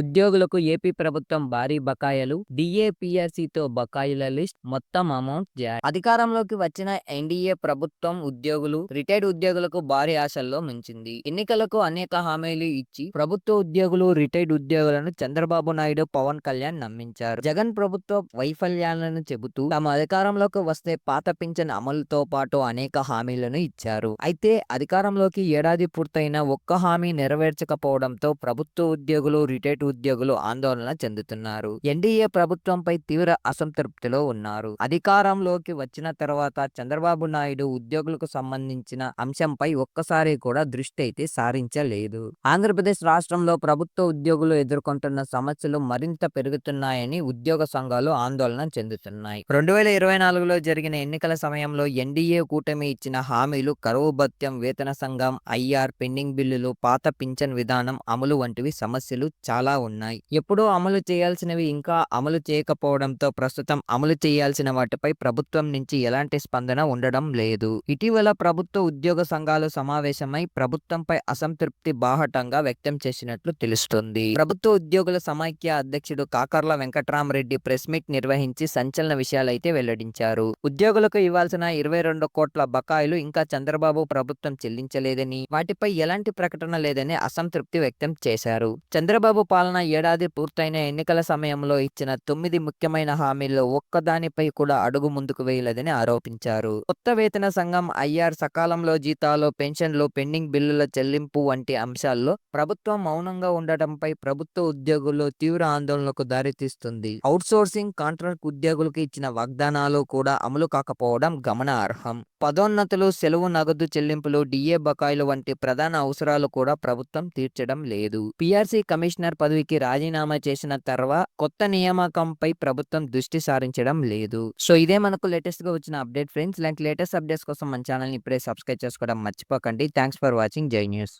ఉద్యోగులకు ఏపీ ప్రభుత్వం భారీ బకాయిలు డిఏపిఆర్సీతో బకాయిల లిస్ట్ మొత్తం అమౌంట్ జారీ. అధికారంలోకి వచ్చిన ఎన్డీఏ ప్రభుత్వం ఉద్యోగులు రిటైర్డ్ ఉద్యోగులకు భారీ ఆశల్లో ముంచింది. ఎన్నికలకు అనేక హామీలు ఇచ్చి ప్రభుత్వ ఉద్యోగులు రిటైర్డ్ ఉద్యోగులను చంద్రబాబు నాయుడు పవన్ కళ్యాణ్ నమ్మించారు. జగన్ ప్రభుత్వ వైఫల్యాలను చెబుతూ తమ అధికారంలోకి వస్తే పాత పింఛన్ అమలుతో పాటు అనేక హామీలను ఇచ్చారు. అయితే అధికారంలోకి ఏడాది పూర్తయిన ఒక్క హామీ నెరవేర్చకపోవడంతో ప్రభుత్వ ఉద్యోగులు రిటైర్డ్ ఉద్యోగులు ఆందోళన చెందుతున్నారు. ఎన్డీఏ ప్రభుత్వంపై తీవ్ర అసంతృప్తిలో ఉన్నారు. అధికారంలోకి వచ్చిన తర్వాత చంద్రబాబు నాయుడు ఉద్యోగులకు సంబంధించిన అంశంపై ఒక్కసారి కూడా దృష్టి అయితే సారించలేదు. ఆంధ్రప్రదేశ్ రాష్ట్రంలో ప్రభుత్వ ఉద్యోగులు ఎదుర్కొంటున్న సమస్యలు మరింత పెరుగుతున్నాయని ఉద్యోగ సంఘాలు ఆందోళన చెందుతున్నాయి. రెండు వేల ఇరవై నాలుగులో జరిగిన ఎన్నికల సమయంలో ఎన్డీఏ కూటమి ఇచ్చిన హామీలు కరువు భత్యం వేతన సంఘం ఐఆర్ పెండింగ్ బిల్లులు పాత పింఛన్ విధానం అమలు వంటివి సమస్యలు చాలా ఉన్నాయి. ఎప్పుడో అమలు చేయాల్సినవి ఇంకా అమలు చేయకపోవడంతో ప్రస్తుతం అమలు చేయాల్సిన వాటిపై ప్రభుత్వం నుంచి ఎలాంటి స్పందన ఉండడం లేదు. ఇటీవల ప్రభుత్వ ఉద్యోగ సంఘాలు సమావేశమై ప్రభుత్వంపై అసంతృప్తి బాహటంగా వ్యక్తం చేసినట్లు తెలుస్తుంది. ప్రభుత్వ ఉద్యోగుల సమైక్య అధ్యక్షుడు కాకర్ల వెంకట్రామరెడ్డి ప్రెస్ మీట్ నిర్వహించి సంచలన విషయాలైతే వెల్లడించారు. ఉద్యోగులకు ఇవ్వాల్సిన ఇరవై రెండు కోట్ల బకాయిలు ఇంకా చంద్రబాబు ప్రభుత్వం చెల్లించలేదని వాటిపై ఎలాంటి ప్రకటన లేదని అసంతృప్తి వ్యక్తం చేశారు. చంద్రబాబు పాలన ఏడాది పూర్తయిన ఎన్నికల సమయంలో ఇచ్చిన తొమ్మిది ముఖ్యమైన హామీల్లో ఒక్కదానిపై కూడా అడుగు ముందుకు వేయలేదని ఆరోపించారు. కొత్త వేతన సంఘం ఐఆర్ సకాలంలో జీతాలు పెన్షన్లు పెండింగ్ బిల్లుల చెల్లింపు వంటి అంశాల్లో ప్రభుత్వం మౌనంగా ఉండటంపై ప్రభుత్వ ఉద్యోగుల్లో తీవ్ర ఆందోళనకు దారితీస్తుంది. అవుట్సోర్సింగ్ కాంట్రాక్ట్ ఉద్యోగులకు ఇచ్చిన వాగ్దానాలు కూడా అమలు కాకపోవడం గమనార్హం. పదోన్నతులు సెలవు నగదు చెల్లింపులు డిఏ బకాయిలు వంటి ప్రధాన అవసరాలు కూడా ప్రభుత్వం తీర్చడం లేదు. పిఆర్సీ కమిషనర్ పదవికి రాజీనామా చేసిన తర్వాత కొత్త నియామకంపై ప్రభుత్వం దృష్టి సారించడం లేదు. సో ఇదే మనకు లేటెస్ట్గా వచ్చిన అప్డేట్ ఫ్రెండ్స్. ఇలాంటి లేటెస్ట్ అప్డేట్స్ కోసం మన ఛానల్ ఇప్పుడే సబ్స్క్రైబ్ చేసుకోవడం మర్చిపోకండి. Thanks for watching. Jai news.